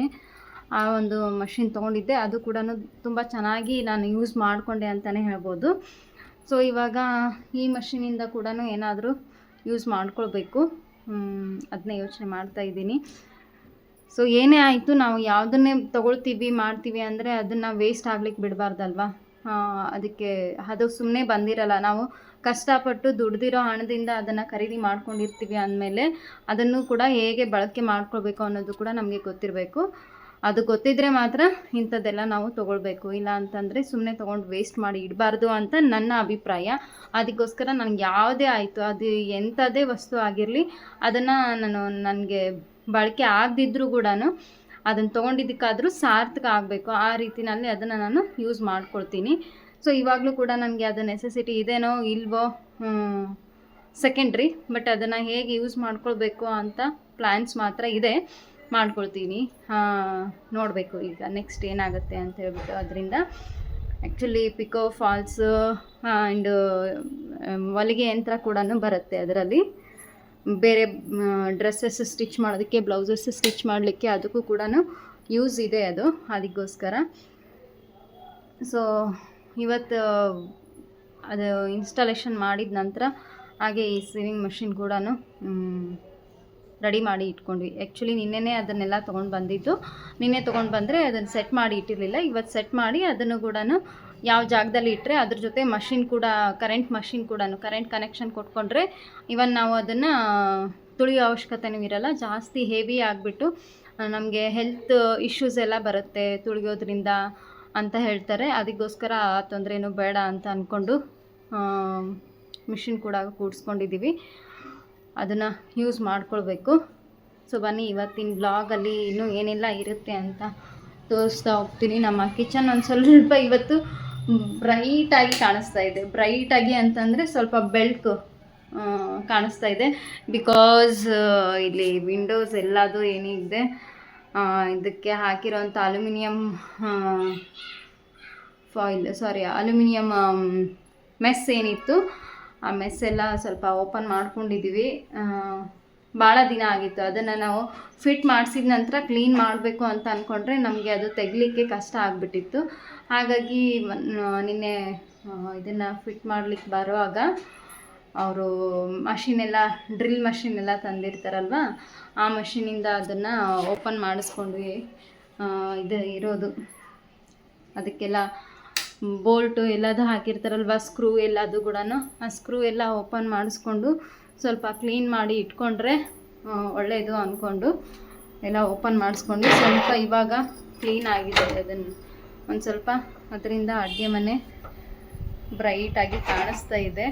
ಆ ಒಂದು ಮಷಿನ್ ತೊಗೊಂಡಿದ್ದೆ. ಅದು ಕೂಡ ತುಂಬ ಚೆನ್ನಾಗಿ ನಾನು ಯೂಸ್ ಮಾಡಿಕೊಂಡೆ ಅಂತಲೇ ಹೇಳ್ಬೋದು. ಸೊ ಇವಾಗ ಈ ಮಷಿನಿಂದ ಕೂಡ ಏನಾದರೂ ಯೂಸ್ ಮಾಡ್ಕೊಳ್ಬೇಕು. ಅದನ್ನೇ ಯೋಚನೆ ಮಾಡ್ತಾ ಇದ್ದೀನಿ. ಸೊ ಏನೇ ಆಯಿತು, ನಾವು ಯಾವುದನ್ನೇ ತೊಗೊಳ್ತೀವಿ, ಮಾಡ್ತೀವಿ ಅಂದರೆ ಅದನ್ನು ವೇಸ್ಟ್ ಆಗ್ಲಿಕ್ಕೆ ಬಿಡಬಾರ್ದಲ್ವಾ? ಅದಕ್ಕೆ ಅದು ಸುಮ್ಮನೆ ಬಂದಿರಲ್ಲ. ನಾವು ಕಷ್ಟಪಟ್ಟು ದುಡ್ದಿರೋ ಹಣದಿಂದ ಅದನ್ನು ಖರೀದಿ ಮಾಡ್ಕೊಂಡಿರ್ತೀವಿ ಅಂದಮೇಲೆ ಅದನ್ನು ಕೂಡ ಹೇಗೆ ಬಳಕೆ ಮಾಡ್ಕೊಳ್ಬೇಕು ಅನ್ನೋದು ಕೂಡ ನಮಗೆ ಗೊತ್ತಿರಬೇಕು. ಅದು ಗೊತ್ತಿದ್ರೆ ಮಾತ್ರ ಇಂಥದ್ದೆಲ್ಲ ನಾವು ತೊಗೊಳ್ಬೇಕು. ಇಲ್ಲ ಅಂತಂದರೆ ಸುಮ್ಮನೆ ತೊಗೊಂಡು ವೇಸ್ಟ್ ಮಾಡಿ ಇಡಬಾರ್ದು ಅಂತ ನನ್ನ ಅಭಿಪ್ರಾಯ. ಅದಕ್ಕೋಸ್ಕರ ನನಗೆ ಯಾವುದೇ ಆಯಿತು, ಅದು ಎಂಥದೇ ವಸ್ತು ಆಗಿರಲಿ, ಅದನ್ನು ನಾನು ನನಗೆ ಬಳಕೆ ಆಗದಿದ್ರೂ ಕೂಡ ಅದನ್ನು ತೊಗೊಂಡಿದ್ದಕ್ಕಾದರೂ ಸಾರ್ಥಕ ಆಗಬೇಕು. ಆ ರೀತಿನಲ್ಲಿ ಅದನ್ನು ನಾನು ಯೂಸ್ ಮಾಡ್ಕೊಳ್ತೀನಿ. ಸೊ ಇವಾಗಲೂ ಕೂಡ ನನಗೆ ಅದು ನೆಸೆಸಿಟಿ ಇದೇನೋ ಇಲ್ವೋ ಸೆಕೆಂಡ್ರಿ ಬಟ್ ಅದನ್ನು ಹೇಗೆ ಯೂಸ್ ಮಾಡ್ಕೊಳ್ಬೇಕು ಅಂತ ಪ್ಲ್ಯಾನ್ಸ್ ಮಾತ್ರ ಇದೆ. ಮಾಡ್ಕೊಳ್ತೀನಿ. ನೋಡಬೇಕು ಈಗ ನೆಕ್ಸ್ಟ್ ಏನಾಗುತ್ತೆ ಅಂತ ಹೇಳ್ಬಿಟ್ಟು ಅದರಿಂದ ಆ್ಯಕ್ಚುಲಿ ಪಿಕೋ ಫಾಲ್ಸ್ ಆ್ಯಂಡ್ ಹೊಲಿಗೆ ಯಂತ್ರ ಕೂಡ ಬರುತ್ತೆ ಅದರಲ್ಲಿ. ಬೇರೆ ಡ್ರೆಸ್ಸಸ್ ಸ್ಟಿಚ್ ಮಾಡೋದಕ್ಕೆ ಬ್ಲೌಸಸ್ ಸ್ಟಿಚ್ ಮಾಡಲಿಕ್ಕೆ ಅದಕ್ಕೂ ಕೂಡ ಯೂಸ್ ಇದೆ ಅದು, ಅದಕ್ಕೋಸ್ಕರ. ಸೊ ಇವತ್ತು, ಅದು ಇನ್ಸ್ಟಾಲೇಷನ್ ಮಾಡಿದ ನಂತರ ಹಾಗೆ ಈ ಸೀವಿಂಗ್ ಮಷಿನ್ ಕೂಡ ರೆಡಿ ಮಾಡಿ ಇಟ್ಕೊಂಡ್ವಿ. ಆ್ಯಕ್ಚುಲಿ ನಿನ್ನೆನೇ ಅದನ್ನೆಲ್ಲ ತೊಗೊಂಡು ಬಂದಿದ್ದು. ನಿನ್ನೆ ತೊಗೊಂಡು ಬಂದರೆ ಅದನ್ನು ಸೆಟ್ ಮಾಡಿ ಇಟ್ಟಿರಲಿಲ್ಲ. ಇವತ್ತು ಸೆಟ್ ಮಾಡಿ ಅದನ್ನು ಕೂಡ ಯಾವ ಜಾಗದಲ್ಲಿ ಇಟ್ಟರೆ ಅದ್ರ ಜೊತೆ ಮಷಿನ್ ಕೂಡ ಕರೆಂಟ್ ಮಷಿನ್ ಕೂಡ ಕರೆಂಟ್ ಕನೆಕ್ಷನ್ ಕೊಟ್ಕೊಂಡ್ರೆ ಇವನ್ ನಾವು ಅದನ್ನು ತುಳಿಯೋ ಅವಶ್ಯಕತೆನೂ ಇರಲ್ಲ. ಜಾಸ್ತಿ ಹೆವಿ ಆಗಿಬಿಟ್ಟು ನಮಗೆ ಹೆಲ್ತ್ ಇಶ್ಯೂಸ್ ಎಲ್ಲ ಬರುತ್ತೆ ತುಳಿಯೋದ್ರಿಂದ ಅಂತ ಹೇಳ್ತಾರೆ. ಅದಕ್ಕೋಸ್ಕರ ಆ ತೊಂದರೆನೂ ಬೇಡ ಅಂತ ಅಂದ್ಕೊಂಡು ಮಿಷಿನ್ ಕೂಡ ಕೂಡಿಸ್ಕೊಂಡಿದ್ದೀವಿ ಅದನ್ನು ಯೂಸ್ ಮಾಡ್ಕೊಳ್ಬೇಕು. ಸೊ ಬನ್ನಿ, ಇವತ್ತಿನ ಬ್ಲಾಗಲ್ಲಿ ಇನ್ನೂ ಏನೆಲ್ಲ ಇರುತ್ತೆ ಅಂತ ತೋರಿಸ್ತಾ ಹೋಗ್ತೀನಿ. ನಮ್ಮ ಕಿಚನ್ ಒಂದು ಸ್ವಲ್ಪ ಇವತ್ತು ಬ್ರೈಟಾಗಿ ಕಾಣಿಸ್ತಾ ಇದೆ. ಬ್ರೈಟಾಗಿ ಅಂತಂದರೆ ಸ್ವಲ್ಪ ಬೆಳ್ಕು ಕಾಣಿಸ್ತಾ ಇದೆ. ಬಿಕಾಸ್ ಇಲ್ಲಿ ವಿಂಡೋಸ್ ಎಲ್ಲದೂ ಏನಿದೆ ಇದಕ್ಕೆ ಹಾಕಿರೋಂಥ aluminium foil sorry aluminium mesh ಏನಿತ್ತು ಆ ಮೆಸ್ ಎಲ್ಲ ಸ್ವಲ್ಪ ಓಪನ್ ಮಾಡ್ಕೊಂಡಿದ್ದೀವಿ ಭಾಳ ದಿನ ಆಗಿತ್ತು. ಅದನ್ನು ನಾವು ಫಿಟ್ ಮಾಡಿಸಿದ ನಂತರ ಕ್ಲೀನ್ ಮಾಡಬೇಕು ಅಂತ ಅಂದ್ಕೊಂಡ್ರೆ ನಮಗೆ ಅದು ತೆಗಲಿಕ್ಕೆ ಕಷ್ಟ ಆಗಿಬಿಟ್ಟಿತ್ತು. ಹಾಗಾಗಿ ನಿನ್ನೆ ಇದನ್ನು ಫಿಟ್ ಮಾಡಲಿಕ್ಕೆ ಬರುವಾಗ ಅವರು ಮಷಿನೆಲ್ಲ ಡ್ರಿಲ್ ಮಷಿನೆಲ್ಲ ತಂದಿರ್ತಾರಲ್ವ, ಆ ಮಷಿನಿಂದ ಅದನ್ನು ಓಪನ್ ಮಾಡಿಸ್ಕೊಂಡ್ವಿ. ಇದು ಇರೋದು. ಅದಕ್ಕೆಲ್ಲ ಬೋಲ್ಟು ಎಲ್ಲದು ಹಾಕಿರ್ತಾರಲ್ವ ಸ್ಕ್ರೂ ಎಲ್ಲದು ಕೂಡ ಆ ಸ್ಕ್ರೂ ಎಲ್ಲ ಓಪನ್ ಮಾಡಿಸ್ಕೊಂಡು ಸ್ವಲ್ಪ ಕ್ಲೀನ್ ಮಾಡಿ ಇಟ್ಕೊಂಡ್ರೆ ಒಳ್ಳೆಯದು ಅಂದ್ಕೊಂಡು ಎಲ್ಲ ಓಪನ್ ಮಾಡಿಸ್ಕೊಂಡು ಸ್ವಲ್ಪ ಇವಾಗ ಕ್ಲೀನ್ ಆಗಿದೆ ಅದನ್ನು. ಒಂದು ಸ್ವಲ್ಪ ಅದರಿಂದ ಅಡುಗೆ ಮನೆ ಬ್ರೈಟಾಗಿ ಕಾಣಿಸ್ತಾ ಇದೆ.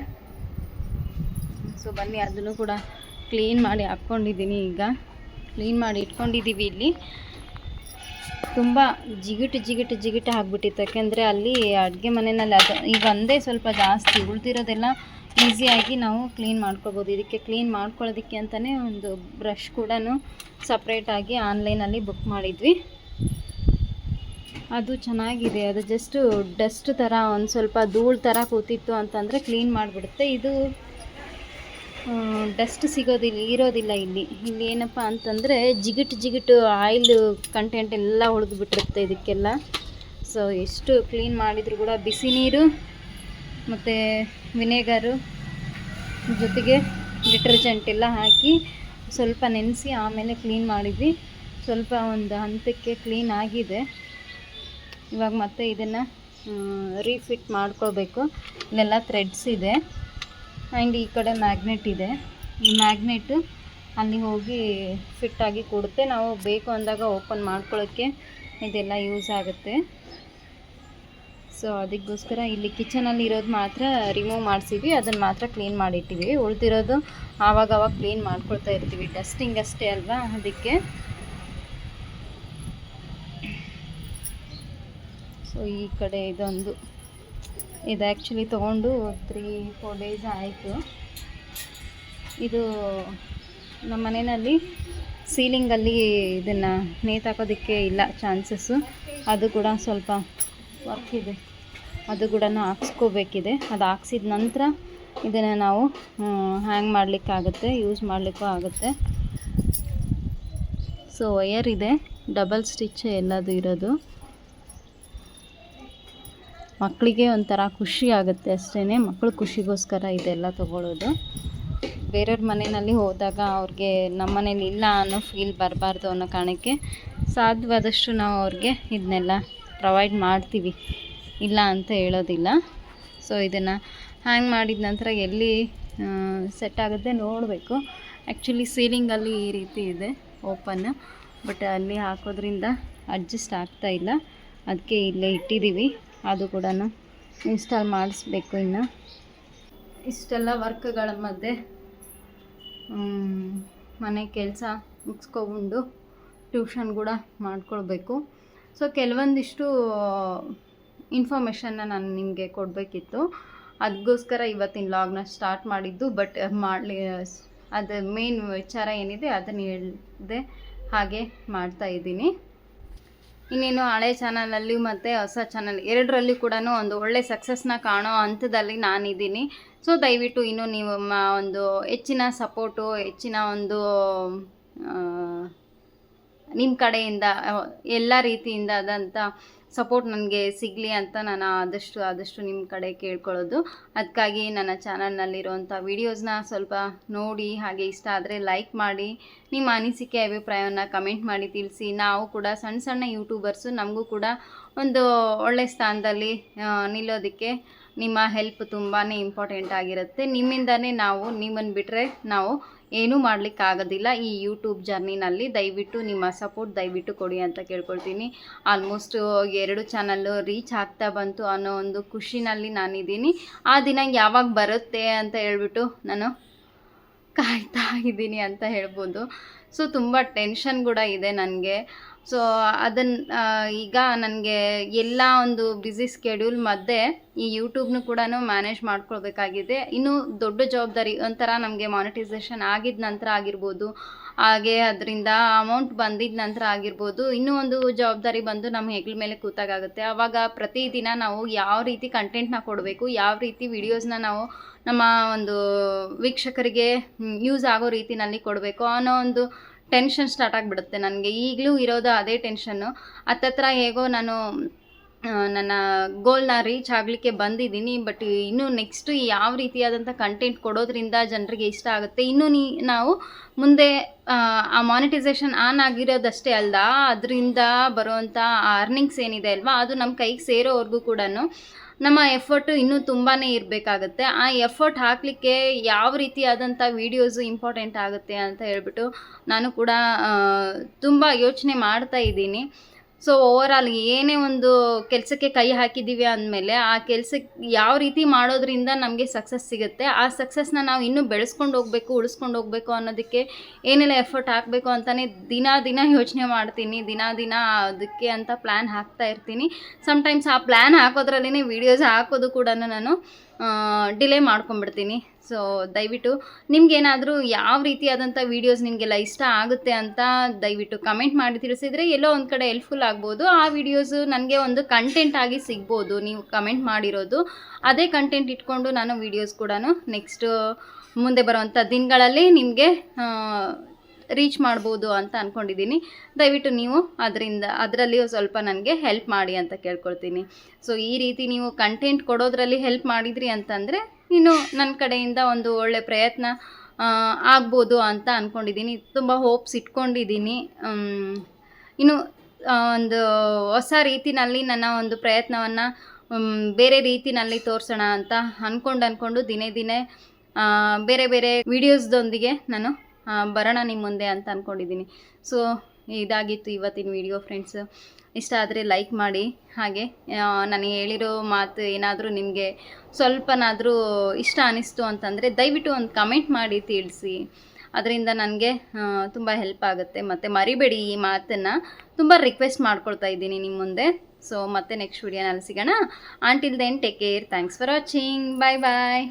ಸೊ ಬನ್ನಿ, ಅದನ್ನು ಕೂಡ ಕ್ಲೀನ್ ಮಾಡಿ ಹಾಕ್ಕೊಂಡಿದ್ದೀನಿ ಈಗ. ಕ್ಲೀನ್ ಮಾಡಿ ಇಟ್ಕೊಂಡಿದ್ದೀವಿ ಇಲ್ಲಿ. ತುಂಬ ಜಿಗಿಟು ಜಿಗಿಟು ಜಿಗಿಟು ಆಗಿಬಿಟ್ಟಿತ್ತು. ಯಾಕೆಂದರೆ ಅಲ್ಲಿ ಅಡುಗೆ ಮನೆಯಲ್ಲಿ ಅದು ಈಗ ಒಂದೇ ಸ್ವಲ್ಪ ಜಾಸ್ತಿ ಉಳಿದಿರೋದೆಲ್ಲ ಈಸಿಯಾಗಿ ನಾವು ಕ್ಲೀನ್ ಮಾಡ್ಕೋಬೋದು. ಇದಕ್ಕೆ ಕ್ಲೀನ್ ಮಾಡ್ಕೊಳ್ಳೋದಕ್ಕೆ ಅಂತಲೇ ಒಂದು ಬ್ರಷ್ ಕೂಡ ಸಪ್ರೇಟಾಗಿ ಆನ್ಲೈನಲ್ಲಿ ಬುಕ್ ಮಾಡಿದ್ವಿ. ಅದು ಚೆನ್ನಾಗಿದೆ. ಅದು ಜಸ್ಟು ಡಸ್ಟ್ ಥರ, ಒಂದು ಸ್ವಲ್ಪ ಧೂಳು ಥರ ಕೂತಿತ್ತು ಅಂತಂದರೆ ಕ್ಲೀನ್ ಮಾಡಿಬಿಡುತ್ತೆ. ಇದು ಡಸ್ಟ್ ಸಿಗೋದಿಲ್ಲ, ಇರೋದಿಲ್ಲ ಇಲ್ಲಿ. ಇಲ್ಲಿ ಏನಪ್ಪ ಅಂತಂದರೆ ಜಿಗಿಟ್ ಜಿಗಿಟು ಆಯಿಲ್ ಕಂಟೆಂಟ್ ಎಲ್ಲ ಉಳಿದ್ಬಿಟ್ಟಿರುತ್ತೆ ಇದಕ್ಕೆಲ್ಲ. ಸೊ ಎಷ್ಟು ಕ್ಲೀನ್ ಮಾಡಿದರೂ ಕೂಡ ಬಿಸಿ ನೀರು ಮತ್ತು ವಿನೆಗರು ಜೊತೆಗೆ ಡಿಟರ್ಜೆಂಟ್ ಎಲ್ಲ ಹಾಕಿ ಸ್ವಲ್ಪ ನೆನೆಸಿ ಆಮೇಲೆ ಕ್ಲೀನ್ ಮಾಡಿದ್ವಿ. ಸ್ವಲ್ಪ ಒಂದು ಹಂತಕ್ಕೆ ಕ್ಲೀನ್ ಆಗಿದೆ. ಇವಾಗ ಮತ್ತೆ ಇದನ್ನು ರೀಫಿಟ್ ಮಾಡ್ಕೋಬೇಕು ಇಲ್ಲೆಲ್ಲ ಥ್ರೆಡ್ಸ್ ಇದೆ. ಆ್ಯಂಡ್ ಈ ಕಡೆ ಮ್ಯಾಗ್ನೆಟ್ ಇದೆ. ಈ ಮ್ಯಾಗ್ನೆಟ್ ಅಲ್ಲಿ ಹೋಗಿ ಫಿಟ್ಟಾಗಿ ಕೊಡುತ್ತೆ. ನಾವು ಬೇಕು ಅಂದಾಗ ಓಪನ್ ಮಾಡ್ಕೊಳ್ಳೋಕ್ಕೆ ಇದೆಲ್ಲ ಯೂಸ್ ಆಗುತ್ತೆ. ಸೊ ಅದಕ್ಕೋಸ್ಕರ ಇಲ್ಲಿ ಕಿಚನಲ್ಲಿ ಇರೋದು ಮಾತ್ರ ರಿಮೂವ್ ಮಾಡಿಸಿದ್ವಿ. ಅದನ್ನು ಮಾತ್ರ ಕ್ಲೀನ್ ಮಾಡಿಟ್ಟಿವಿ ಉಳಿದಿರೋದು ಆವಾಗ ಆವಾಗ ಕ್ಲೀನ್ ಮಾಡ್ಕೊಳ್ತಾ ಇರ್ತೀವಿ. ಡಸ್ಟಿಂಗ್ ಅಷ್ಟೇ ಅಲ್ವಾ ಅದಕ್ಕೆ. ಸೊ ಈ ಕಡೆ ಇದೊಂದು. ಇದು ಆ್ಯಕ್ಚುಲಿ ತೊಗೊಂಡು ತ್ರೀ ಫೋರ್ ಡೇಸ್ ಆಯಿತು. ಇದು ನಮ್ಮ ಮನೆಯಲ್ಲಿ ಸೀಲಿಂಗಲ್ಲಿ ಇದನ್ನು ನೇತಾಕೋದಕ್ಕೆ ಇಲ್ಲ ಚಾನ್ಸಸ್ಸು ಅದು ಕೂಡ ಸ್ವಲ್ಪ ವರ್ಕ್ ಇದೆ. ಅದು ಕೂಡ ಹಾಕ್ಸ್ಕೋಬೇಕಿದೆ. ಅದು ಹಾಕ್ಸಿದ ನಂತರ ಇದನ್ನು ನಾವು ಹ್ಯಾಂಗ್ ಮಾಡಲಿಕ್ಕಾಗುತ್ತೆ ಯೂಸ್ ಮಾಡಲಿಕ್ಕೂ ಆಗುತ್ತೆ. ಸೊ ವಯರ್ ಇದೆ ಡಬಲ್ ಸ್ಟಿಚ್ ಎಲ್ಲದು ಇರೋದು. ಮಕ್ಕಳಿಗೆ ಒಂಥರ ಖುಷಿ ಆಗುತ್ತೆ ಅಷ್ಟೇ ಮಕ್ಕಳು ಖುಷಿಗೋಸ್ಕರ ಇದೆಲ್ಲ ತೊಗೊಳ್ಳೋದು ಬೇರೆಯವ್ರ ಮನೆಯಲ್ಲಿ ಹೋದಾಗ ಅವ್ರಿಗೆ ನಮ್ಮ ಮನೇಲಿ ಇಲ್ಲ ಅನ್ನೋ ಫೀಲ್ ಬರಬಾರ್ದು ಅನ್ನೋ ಕಾರಣಕ್ಕೆ ಸಾಧ್ಯವಾದಷ್ಟು ನಾವು ಅವ್ರಿಗೆ ಇದನ್ನೆಲ್ಲ ಪ್ರೊವೈಡ್ ಮಾಡ್ತೀವಿ. ಇಲ್ಲ ಅಂತ ಹೇಳೋದಿಲ್ಲ. ಸೊ ಇದನ್ನು ಹ್ಯಾಂಗ್ ಮಾಡಿದ ನಂತರ ಎಲ್ಲಿ ಸೆಟ್ ಆಗುತ್ತೆ ನೋಡಬೇಕು. ಆ್ಯಕ್ಚುಲಿ ಸೀಲಿಂಗಲ್ಲಿ ಈ ರೀತಿ ಇದೆ ಓಪನ್ ಬಟ್ ಅಲ್ಲಿ ಹಾಕೋದ್ರಿಂದ ಅಡ್ಜಸ್ಟ್ ಆಗ್ತಾಯಿಲ್ಲ ಅದಕ್ಕೆ ಇಲ್ಲೇ ಇಟ್ಟಿದ್ದೀವಿ. ಅದು ಕೂಡ ಇನ್ಸ್ಟಾಲ್ ಮಾಡಿಸ್ಬೇಕು ಇನ್ನು. ಇಷ್ಟೆಲ್ಲ ವರ್ಕ್ಗಳ ಮಧ್ಯೆ ಮನೆ ಕೆಲಸ ಮುಗಿಸ್ಕೊಂಡು ಟ್ಯೂಷನ್ ಕೂಡ ಮಾಡ್ಕೊಳ್ಬೇಕು. ಸೊ, ಕೆಲವೊಂದಿಷ್ಟು ಇನ್ಫಾರ್ಮೇಷನ್ನ ನಾನು ನಿಮಗೆ ಕೊಡಬೇಕಿತ್ತು. ಅದಕ್ಕೋಸ್ಕರ ಇವತ್ತಿನ ಲಾಗ್ನ ಸ್ಟಾರ್ಟ್ ಮಾಡಿದ್ದು, ಬಟ್ ಮಾಡಲಿ, ಅದು ಮೇನ್ ವಿಚಾರ ಏನಿದೆ ಅದನ್ನು ಹೇಳಿದೆ ಹಾಗೆ ಮಾಡ್ತಾ ಇದ್ದೀನಿ. ಇನ್ನೇನು ಹಳೆ ಚಾನಲಲ್ಲಿ ಮತ್ತು ಹೊಸ ಚಾನಲ್ ಎರಡರಲ್ಲಿ ಕೂಡ ಒಂದು ಒಳ್ಳೆ ಸಕ್ಸಸ್ನ ಕಾಣೋ ಹಂತದಲ್ಲಿ ನಾನಿದ್ದೀನಿ. ಸೊ ದಯವಿಟ್ಟು ಇನ್ನೂ ನೀವು ಒಂದು ಹೆಚ್ಚಿನ ಸಪೋರ್ಟು ಹೆಚ್ಚಿನ ಒಂದು ನಿಮ್ಮ ಕಡೆಯಿಂದ, ಎಲ್ಲ ರೀತಿಯಿಂದ ಆದಂಥ ಸಪೋರ್ಟ್ ನನಗೆ ಸಿಗಲಿ ಅಂತ ನಾನು ಆದಷ್ಟು ಆದಷ್ಟು ನಿಮ್ಮ ಕಡೆ ಕೇಳ್ಕೊಳ್ಳೋದು. ಅದಕ್ಕಾಗಿ ನನ್ನ ಚಾನಲ್ನಲ್ಲಿರುವಂಥ ವೀಡಿಯೋಸ್ನ ಸ್ವಲ್ಪ ನೋಡಿ, ಹಾಗೆ ಇಷ್ಟ ಆದರೆ ಲೈಕ್ ಮಾಡಿ, ನಿಮ್ಮ ಅನಿಸಿಕೆ, ಅಭಿಪ್ರಾಯವನ್ನು ಕಮೆಂಟ್ ಮಾಡಿ ತಿಳಿಸಿ. ನಾವು ಕೂಡ ಸಣ್ಣ ಸಣ್ಣ ಯೂಟ್ಯೂಬರ್ಸು, ನಮಗೂ ಕೂಡ ಒಂದು ಒಳ್ಳೆ ಸ್ಥಾನದಲ್ಲಿ ನಿಲ್ಲೋದಕ್ಕೆ ನಿಮ್ಮ ಹೆಲ್ಪ್ ತುಂಬಾ ಇಂಪಾರ್ಟೆಂಟ್ ಆಗಿರುತ್ತೆ. ನಿಮ್ಮಿಂದನೇ ನಾವು ನಿಮ್ಮನ್ನು ಬಿಟ್ಟರೆ ನಾವು ಏನೂ ಮಾಡಲಿಕ್ಕಾಗೋದಿಲ್ಲ ಈ ಯೂಟ್ಯೂಬ್ ಜರ್ನಿನಲ್ಲಿ ದಯವಿಟ್ಟು ನಿಮ್ಮ ಸಪೋರ್ಟ್ ದಯವಿಟ್ಟು ಕೊಡಿ ಅಂತ ಕೇಳ್ಕೊಳ್ತೀನಿ. ಆಲ್ಮೋಸ್ಟ್ ಎರಡು ಚಾನಲ್ಲು ರೀಚ್ ಆಗ್ತಾ ಬಂತು ಅನ್ನೋ ಒಂದು ಖುಷಿನಲ್ಲಿ ನಾನಿದ್ದೀನಿ. ಆ ದಿನ ಯಾವಾಗ ಬರುತ್ತೆ ಅಂತ ಹೇಳ್ಬಿಟ್ಟು ನಾನು ಕಾಯ್ತಾ ಇದ್ದೀನಿ ಅಂತ ಹೇಳ್ಬೋದು. ಸೊ ತುಂಬ ಟೆನ್ಷನ್ ಕೂಡ ಇದೆ ನನಗೆ. ಸೊ ಅದನ್ನ ಈಗ ನನಗೆ ಎಲ್ಲ ಒಂದು ಬ್ಯುಸಿ ಸ್ಕೆಡ್ಯೂಲ್ ಮಧ್ಯೆ ಈ ಯೂಟ್ಯೂಬ್ನು ಕೂಡ ಮ್ಯಾನೇಜ್ ಮಾಡ್ಕೊಳ್ಬೇಕಾಗಿದೆ. ಇನ್ನೂ ದೊಡ್ಡ ಜವಾಬ್ದಾರಿ ಒಂಥರ ನಮಗೆ ಮಾನಿಟೈಸೇಷನ್ ಆಗಿದ ನಂತರ ಆಗಿರ್ಬೋದು, ಹಾಗೆ ಅದರಿಂದ ಅಮೌಂಟ್ ಬಂದಿದ ನಂತರ ಆಗಿರ್ಬೋದು, ಇನ್ನೂ ಒಂದು ಜವಾಬ್ದಾರಿ ಬಂದು ನಮ್ಮ ಹೆಗ್ಲ ಮೇಲೆ ಕೂತಾಗುತ್ತೆ ಆವಾಗ ಪ್ರತಿದಿನ ನಾವು ಯಾವ ರೀತಿ ಕಂಟೆಂಟ್ನ ಕೊಡಬೇಕು, ಯಾವ ರೀತಿ ವಿಡಿಯೋಸ್ನ ನಾವು ನಮ್ಮ ಒಂದು ವೀಕ್ಷಕರಿಗೆ ಯೂಸ್ ಆಗೋ ರೀತಿನಲ್ಲಿ ಕೊಡಬೇಕು ಅನ್ನೋ ಒಂದು ಟೆನ್ಷನ್ ಸ್ಟಾರ್ಟ್ ಆಗಿಬಿಡುತ್ತೆ. ನನಗೆ ಈಗಲೂ ಇರೋದು ಅದೇ ಟೆನ್ಷನ್ನು ಹತ್ತತ್ರ ಹೇಗೋ ನಾನು ನನ್ನ ಗೋಲ್ನ ರೀಚ್ ಆಗಲಿಕ್ಕೆ ಬಂದಿದ್ದೀನಿ ಬಟ್ ಇನ್ನೂ ನೆಕ್ಸ್ಟು ಯಾವ ರೀತಿಯಾದಂಥ ಕಂಟೆಂಟ್ ಕೊಡೋದ್ರಿಂದ ಜನರಿಗೆ ಇಷ್ಟ ಆಗುತ್ತೆ. ಇನ್ನೂ ನೀ, ನಾವು ಮುಂದೆ, ಆ ಮಾನಿಟೈಸೇಷನ್ ಆನ್ ಆಗಿರೋದಷ್ಟೇ ಅಲ್ಲ ಅದರಿಂದ ಬರುವಂಥ ಅರ್ನಿಂಗ್ಸ್ ಏನಿದೆ ಅಲ್ವಾ, ಅದು ನಮ್ಮ ಕೈಗೆ ಸೇರೋವರೆಗೂ ಕೂಡ ನಮ್ಮ ಎಫರ್ಟು ಇನ್ನೂ ತುಂಬಾ ಇರಬೇಕಾಗತ್ತೆ. ಆ ಎಫರ್ಟ್ ಹಾಕಲಿಕ್ಕೆ ಯಾವ ರೀತಿಯಾದಂಥ ವೀಡಿಯೋಸು ಇಂಪಾರ್ಟೆಂಟ್ ಆಗುತ್ತೆ ಅಂತ ಹೇಳ್ಬಿಟ್ಟು ನಾನು ಕೂಡ ತುಂಬ ಯೋಚನೆ ಮಾಡ್ತಾ ಇದ್ದೀನಿ. ಸೊ ಓವರಾಲ್ ಏನೇ ಒಂದು ಕೆಲಸಕ್ಕೆ ಕೈ ಹಾಕಿದ್ದೀವಿ ಅಂದಮೇಲೆ ಆ ಕೆಲಸಕ್ಕೆ ಯಾವ ರೀತಿ ಮಾಡೋದ್ರಿಂದ ನಮಗೆ ಸಕ್ಸಸ್ ಸಿಗುತ್ತೆ, ಆ ಸಕ್ಸಸ್ನ ನಾವು ಇನ್ನೂ ಬೆಳೆಸ್ಕೊಂಡು ಹೋಗಬೇಕು, ಉಳಿಸ್ಕೊಂಡು ಹೋಗಬೇಕು ಅನ್ನೋದಕ್ಕೆ ಏನೆಲ್ಲ ಎಫರ್ಟ್ ಹಾಕಬೇಕು ಅಂತಲೇ ದಿನ ದಿನ ಯೋಚನೆ ಮಾಡ್ತೀನಿ, ದಿನ ದಿನ ಅದಕ್ಕೆ ಅಂತ ಪ್ಲ್ಯಾನ್ ಹಾಕ್ತಾ ಇರ್ತೀನಿ. ಸಮ್ಟೈಮ್ಸ್ ಆ ಪ್ಲ್ಯಾನ್ ಹಾಕೋದ್ರಲ್ಲೇ ವೀಡಿಯೋಸ್ ಹಾಕೋದು ಕೂಡ ನಾನು. ಡಿಲೇ ಮಾಡ್ಕೊಂಬಿಡ್ತೀನಿ ಸೊ ದಯವಿಟ್ಟು ನಿಮಗೇನಾದರೂ ಯಾವ ರೀತಿಯಾದಂಥ ವೀಡಿಯೋಸ್ ನಿಮಗೆಲ್ಲ ಇಷ್ಟ ಆಗುತ್ತೆ ಅಂತ ದಯವಿಟ್ಟು ಕಮೆಂಟ್ ಮಾಡಿ ತಿಳಿಸಿದರೆ ಎಲ್ಲೋ ಒಂದು ಕಡೆ ಹೆಲ್ಪ್ಫುಲ್ ಆಗ್ಬೋದು. ಆ ವೀಡಿಯೋಸು ನನಗೆ ಒಂದು ಕಂಟೆಂಟ್ ಆಗಿ ಸಿಗ್ಬೋದು ನೀವು ಕಮೆಂಟ್ ಮಾಡಿರೋದು. ಅದೇ ಕಂಟೆಂಟ್ ಇಟ್ಕೊಂಡು ನಾನು ವೀಡಿಯೋಸ್ ಕೂಡ ನೆಕ್ಸ್ಟು ಮುಂದೆ ಬರುವಂಥ ದಿನಗಳಲ್ಲಿ ನಿಮಗೆ ರೀಚ್ ಮಾಡ್ಬೋದು ಅಂತ ಅಂದ್ಕೊಂಡಿದ್ದೀನಿ ದಯವಿಟ್ಟು ನೀವು ಅದರಿಂದ, ಅದರಲ್ಲಿಯೂ ಸ್ವಲ್ಪ ನನಗೆ ಹೆಲ್ಪ್ ಮಾಡಿ ಅಂತ ಕೇಳ್ಕೊಳ್ತೀನಿ. ಸೊ ಈ ರೀತಿ ನೀವು ಕಂಟೆಂಟ್ ಕೊಡೋದ್ರಲ್ಲಿ ಹೆಲ್ಪ್ ಮಾಡಿದ್ರಿ ಅಂತಂದರೆ, ಇನ್ನು ನನ್ನ ಕಡೆಯಿಂದ ಒಂದು ಒಳ್ಳೆ ಪ್ರಯತ್ನ ಆಗ್ಬೋದು ಅಂತ ಅಂದ್ಕೊಂಡಿದ್ದೀನಿ ತುಂಬ ಹೋಪ್ಸ್ ಇಟ್ಕೊಂಡಿದ್ದೀನಿ. ಇನ್ನು ಒಂದು ಹೊಸ ರೀತಿನಲ್ಲಿ ನನ್ನ ಒಂದು ಪ್ರಯತ್ನವನ್ನು ಬೇರೆ ರೀತಿನಲ್ಲಿ ತೋರಿಸೋಣ ಅಂತ ಅಂದ್ಕೊಂಡು ಅಂದ್ಕೊಂಡು ದಿನೇ ದಿನೇ ಬೇರೆ ಬೇರೆ ವಿಡಿಯೋಸ್ದೊಂದಿಗೆ ನಾನು ಬರೋಣ ನಿಮ್ಮ ಮುಂದೆ ಅಂತ ಅಂದ್ಕೊಂಡಿದ್ದೀನಿ ಸೊ ಇದಾಗಿತ್ತು ಇವತ್ತಿನ ವಿಡಿಯೋ ಫ್ರೆಂಡ್ಸ್ ಇಷ್ಟ ಆದರೆ ಲೈಕ್ ಮಾಡಿ. ಹಾಗೆ ನನಗೆ ನಾನು ಹೇಳಿರೋ ಮಾತು ಏನಾದರೂ ನಿಮಗೆ ಸ್ವಲ್ಪನಾದರೂ ಇಷ್ಟ ಅನ್ನಿಸ್ತು ಅಂತಂದರೆ ದಯವಿಟ್ಟು ಒಂದು ಕಮೆಂಟ್ ಮಾಡಿ ತಿಳಿಸಿ. ಅದರಿಂದ ನನಗೆ ತುಂಬ ಹೆಲ್ಪ್ ಆಗುತ್ತೆ. ಮತ್ತು ಮರಿಬೇಡಿ ಈ ಮಾತನ್ನು. ತುಂಬ ರಿಕ್ವೆಸ್ಟ್ ಮಾಡ್ಕೊಳ್ತಾ ಇದ್ದೀನಿ ನಿಮ್ಮ ಮುಂದೆ. ಸೊ ಮತ್ತೆ ನೆಕ್ಸ್ಟ್ ವಿಡಿಯೋನಲ್ಲಿ ಸಿಗೋಣ. Until then take care thanks for watching bye bye